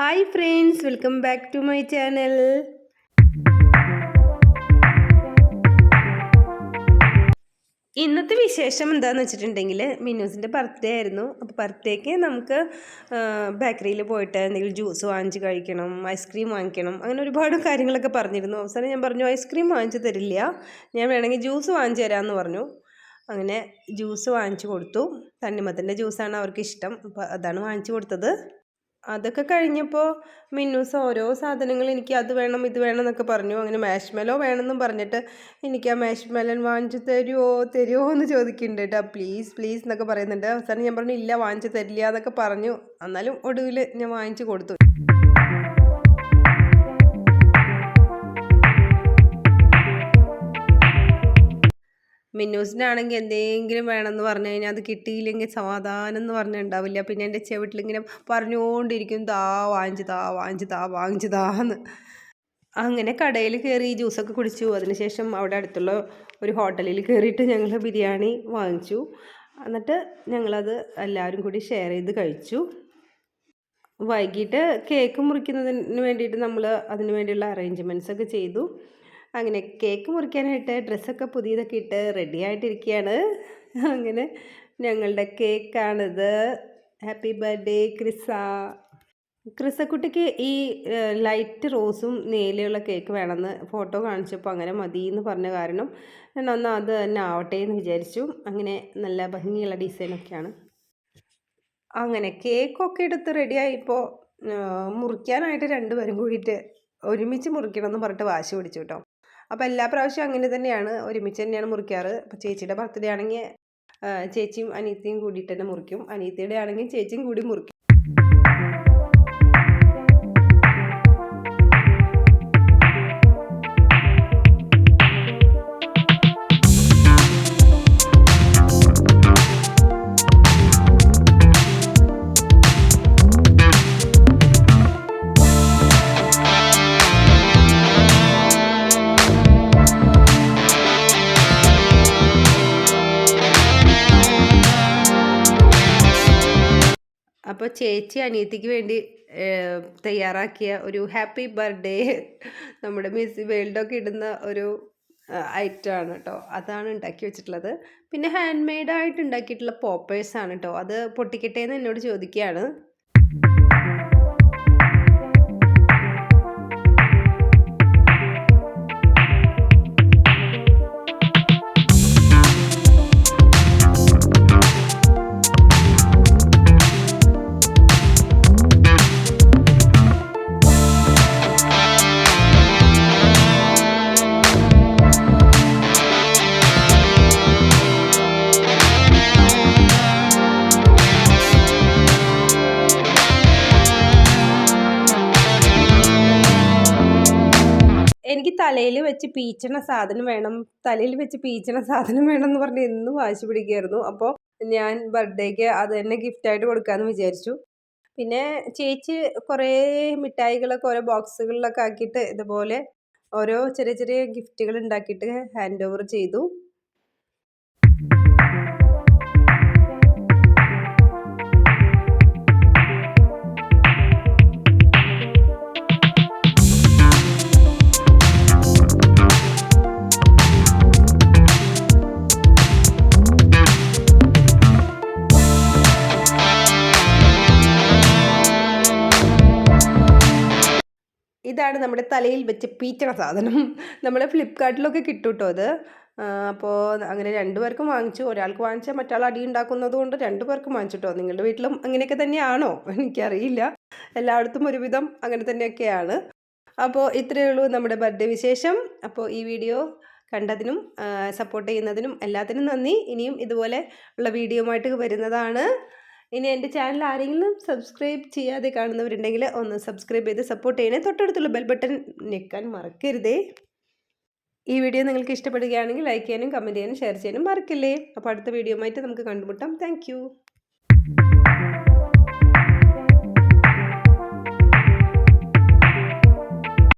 Hi friends welcome back to my channel. ഇന്നത്തെ വിശേഷം എന്താണെന്ന് വെച്ചിട്ടുണ്ടെങ്കിൽ മിന്നൂസിന്റെ ബർത്ത്ഡേ ആയിരുന്നു. അപ്പോൾ ബർത്ത്ഡേക്ക് നമുക്ക് ബേക്കറിയിൽ പോയിട്ട് എന്തെങ്കിലും ജ്യൂസ് വാങ്ങിച്ച് കഴിക്കണം ഐസ്ക്രീം വാങ്ങിക്കണം അങ്ങനെ ഒരുപാട് കാര്യങ്ങളൊക്കെ പറഞ്ഞിരുന്നു. അവസാനം ഞാൻ പറഞ്ഞു ഐസ്ക്രീം വാങ്ങിച്ച് തരില്ല. ഞാൻ വേണമെങ്കിൽ ജ്യൂസ് വാങ്ങിച്ച് തരാമെന്ന് പറഞ്ഞു. അങ്ങനെ ജ്യൂസ് വാങ്ങിച്ചു കൊടുത്തു. തണ്ണിമത്തന്റെ ജ്യൂസാണ് അവർക്ക് ഇഷ്ടം അപ്പോൾ അതാണ് വാങ്ങിച്ചു കൊടുത്തത്. അതൊക്കെ കഴിഞ്ഞപ്പോൾ മിന്നൂസ് ഓരോ സാധനങ്ങൾ എനിക്ക് അത് വേണം ഇത് വേണം എന്നൊക്കെ പറഞ്ഞു. അങ്ങനെ മാഷ്മെലോ വേണമെന്നും പറഞ്ഞിട്ട് എനിക്ക് ആ മാഷ്മെലൻ വാങ്ങിച്ചു തരുമോ തരുമോ എന്ന് ചോദിക്കുന്നുണ്ട് കേട്ടോ. പ്ലീസ് പ്ലീസ് എന്നൊക്കെ പറയുന്നുണ്ട്. അവസാനം ഞാൻ പറഞ്ഞു ഇല്ല വാങ്ങിച്ചു തരില്ല എന്നൊക്കെ പറഞ്ഞു. എന്നാലും ഒടുവിൽ ഞാൻ വാങ്ങിച്ചു കൊടുത്തു. മിന്നൂസിനാണെങ്കിൽ എന്തെങ്കിലും വേണമെന്ന് പറഞ്ഞു കഴിഞ്ഞാൽ അത് കിട്ടിയില്ലെങ്കിൽ സമാധാനം എന്ന് പറഞ്ഞാൽ ഉണ്ടാവില്ല പിന്നെ എന്റെ ചെവിട്ടിലിങ്ങനെ പറഞ്ഞുകൊണ്ടിരിക്കും താ വാങ്ങിച്ചു താ വാങ്ങിച്ചു താ വാങ്ങിച്ചു താ എന്ന്. അങ്ങനെ കടയിൽ കയറി ജ്യൂസൊക്കെ കുടിച്ചു. അതിനുശേഷം അവിടെ അടുത്തുള്ള ഒരു ഹോട്ടലിൽ കയറിയിട്ട് ഞങ്ങൾ ബിരിയാണി വാങ്ങിച്ചു. എന്നിട്ട് ഞങ്ങളത് എല്ലാവരും കൂടി ഷെയർ ചെയ്ത് കഴിച്ചു. വൈകിട്ട് കേക്ക് മുറിക്കുന്നതിന് വേണ്ടിയിട്ട് നമ്മൾ അതിന് വേണ്ടിയുള്ള അറേഞ്ച്മെന്റ്സ് ഒക്കെ ചെയ്തു. അങ്ങനെ കേക്ക് മുറിക്കാനായിട്ട് ഡ്രസ്സൊക്കെ പുതിയതൊക്കെ ഇട്ട് റെഡി ആയിട്ടിരിക്കുകയാണ് അങ്ങനെ ഞങ്ങളുടെ കേക്കാണിത്. ഹാപ്പി ബർത്ത്ഡേ ക്രിസ ക്രിസക്കുട്ടിക്ക് ഈ ലൈറ്റ് റോസും നീലയുള്ള കേക്ക് വേണമെന്ന് ഫോട്ടോ കാണിച്ചപ്പോൾ അങ്ങനെ മതി എന്ന് പറഞ്ഞ കാരണം ഞാൻ ഒന്ന് അത് തന്നെ ആവട്ടെ എന്ന് വിചാരിച്ചു. അങ്ങനെ നല്ല ഭംഗിയുള്ള ഡിസൈനൊക്കെയാണ് അങ്ങനെ കേക്കൊക്കെ എടുത്ത് റെഡിയായിപ്പോൾ മുറിക്കാനായിട്ട് രണ്ടുപേരും കൂടിയിട്ട് ഒരുമിച്ച് മുറിക്കണം എന്ന് പറഞ്ഞിട്ട് വാശി പിടിച്ചു കേട്ടോ. അപ്പോൾ എല്ലാ പ്രാവശ്യവും അങ്ങനെ തന്നെയാണ്. ഒരുമിച്ച് തന്നെയാണ് മുറിക്കാറ്. അപ്പോൾ ചേച്ചിയുടെ ബർത്ത്ഡേ ആണെങ്കിൽ ചേച്ചിയും അനിയത്തിയും കൂടിയിട്ട് തന്നെ മുറിക്കും. അനിയത്തിയുടെ ആണെങ്കിൽ ചേച്ചിയും കൂടി മുറിക്കും. അപ്പോൾ ചേച്ചി അനിയത്തിക്ക് വേണ്ടി തയ്യാറാക്കിയ ഒരു ഹാപ്പി ബർത്ത്ഡേ നമ്മുടെ മിസ് വേൾഡൊക്കെ ഇടുന്ന ഒരു ഐറ്റം ആണ് കേട്ടോ അതാണ് ഉണ്ടാക്കി വെച്ചിട്ടുള്ളത്. പിന്നെ ഹാൻഡ് മെയ്ഡായിട്ട് ഉണ്ടാക്കിയിട്ടുള്ള പോപ്പേഴ്സാണ് കേട്ടോ അത് പൊട്ടിക്കട്ടെ എന്ന് എന്നോട് ചോദിക്കുകയാണ്. എനിക്ക് തലയിൽ വെച്ച് പീച്ചണ സാധനം വേണം തലയിൽ വെച്ച് പീച്ചണ സാധനം വേണം എന്ന് പറഞ്ഞ് എന്നും വാശി പിടിക്കുകയായിരുന്നു അപ്പോൾ ഞാൻ ബർത്ത്ഡേക്ക് അത് തന്നെ ഗിഫ്റ്റായിട്ട് കൊടുക്കാമെന്ന് വിചാരിച്ചു. പിന്നെ ചേച്ചി കുറേ മിഠായികളൊക്കെ ഓരോ ബോക്സുകളിലൊക്കെ ആക്കിയിട്ട് ഇതുപോലെ ഓരോ ചെറിയ ചെറിയ ഗിഫ്റ്റുകൾ ഉണ്ടാക്കിയിട്ട് ഹാൻഡ് ഓവർ ചെയ്തു. ഇതാണ് നമ്മുടെ തലയിൽ വെച്ച് പീറ്റണ സാധനം. നമ്മളെ ഫ്ലിപ്കാർട്ടിലൊക്കെ കിട്ടും കേട്ടോ അത് അപ്പോൾ അങ്ങനെ രണ്ടു പേർക്കും വാങ്ങിച്ചു. ഒരാൾക്ക് വാങ്ങിച്ചാൽ മറ്റാൾ അടി ഉണ്ടാക്കുന്നത് കൊണ്ട് രണ്ടു പേർക്കും വാങ്ങിച്ചിട്ടോ. നിങ്ങളുടെ വീട്ടിലും അങ്ങനെയൊക്കെ തന്നെയാണോ? എനിക്കറിയില്ല. എല്ലായിടത്തും ഒരുവിധം അങ്ങനെ തന്നെയൊക്കെയാണ്. അപ്പോൾ ഇത്രയേ ഉള്ളൂ നമ്മുടെ ബർത്ത്ഡേ വിശേഷം. അപ്പോൾ ഈ വീഡിയോ കണ്ടതിനും സപ്പോർട്ട് ചെയ്യുന്നതിനും എല്ലാത്തിനും നന്ദി. ഇനിയും ഇതുപോലെ ഉള്ള വീഡിയോ ആയിട്ട് വരുന്നതാണ്. ഇനി എന്റെ ചാനൽ ആരെങ്കിലും സബ്സ്ക്രൈബ് ചെയ്യാതെ കാണുന്നവരുണ്ടെങ്കിൽ ഒന്ന് സബ്സ്ക്രൈബ് ചെയ്ത് സപ്പോർട്ട് ചെയ്യണേ. തൊട്ടടുത്തുള്ള ബെൽ ബട്ടൺ ഞെക്കാൻ മറക്കരുതേ. ഈ വീഡിയോ നിങ്ങൾക്ക് ഇഷ്ടപ്പെടുകയാണെങ്കിൽ ലൈക്ക് ചെയ്യാനും കമന്റ് ചെയ്യാനും ഷെയർ ചെയ്യാനും മറക്കില്ലേ. അപ്പോൾ അടുത്ത വീഡിയോ ആയിട്ട് നമുക്ക് കണ്ടുമുട്ടാം. താങ്ക്